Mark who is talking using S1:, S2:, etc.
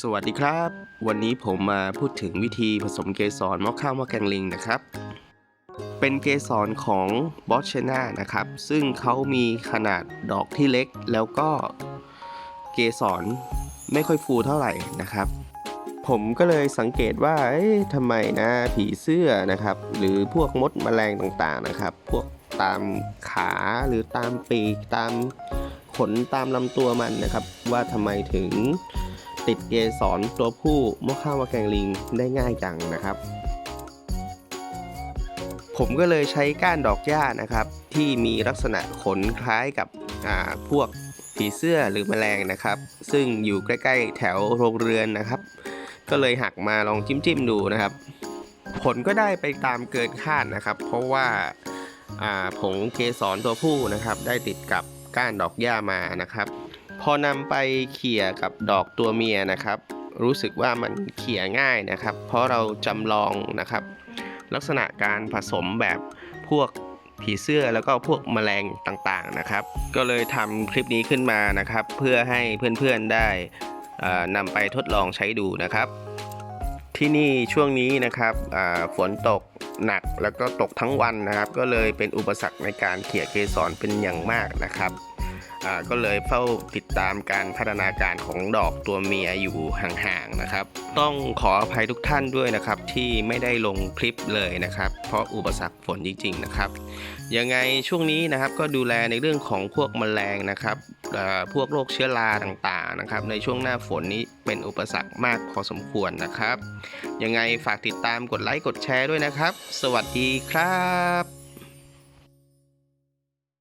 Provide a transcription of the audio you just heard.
S1: สวัสดีครับ วันนี้ผมมาพูดถึงวิธีผสมเกสรมะข้าวมะแกงลิงนะครับ เป็นเกสรของบอสเชนานะครับ ซึ่งเขามีขนาดดอกที่เล็ก แล้วก็เกสรไม่ค่อยฟูเท่าไหร่นะครับ ผมก็เลยสังเกตว่าทำไมนะผีเสื้อนะครับ หรือพวกมดแมลงต่างๆนะครับ พวกตามขาหรือตามปีกตามขนตามลำตัวมันนะครับ ว่าทำไมถึง ติดเกสรตัวผู้มะข้าวมะแกงลิงได้ง่ายจังนะครับ ผมก็เลยใช้ก้านดอกหญ้านะครับ ที่มีลักษณะขนคล้ายกับพวกผีเสื้อหรือแมลงนะครับ ซึ่งอยู่ใกล้ ๆ แถวโรงเรือนนะครับ ก็เลยหักมาลองจิ้มๆดูนะครับ ผลก็ได้ไปตามเกินคาดนะครับ เพราะว่าอ่าผงเกสรตัวผู้นะครับ ได้ติดกับก้านดอกหญ้ามานะครับ พอนำไปเขี่ยกับดอกตัวเมียนะครับ รู้สึกว่ามันเขี่ยง่ายนะครับ เพราะเราจำลองนะครับ ลักษณะการผสมแบบพวกผีเสื้อแล้วก็พวกแมลงต่างๆนะครับ ก็เลยทำคลิปนี้ขึ้นมานะครับ เพื่อให้เพื่อนๆได้นำไปทดลองใช้ดูนะครับ ที่นี่ช่วงนี้นะครับฝนตกหนักแล้วก็ตกทั้งวันนะครับ ก็เลยเป็นอุปสรรคในการเขี่ยเกสรเป็นอย่างมากนะครับ ก็เลยเฝ้าติดตามการพัฒนาการของดอกตัวเมียอยู่ห่างๆนะครับ ต้องขออภัยทุกท่านด้วยนะครับ ที่ไม่ได้ลงคลิปเลยนะครับ เพราะอุปสรรคฝนจริง ๆ นะครับ ยังไงช่วงนี้นะครับก็ดูแลในเรื่องของพวกแมลงนะครับพวกโรคเชื้อราต่างๆนะครับ ในช่วงหน้าฝนนี้เป็นอุปสรรคมากพอสมควรนะครับ ยังไงฝากติดตามกดไลค์กดแชร์ด้วยนะครับ สวัสดีครับ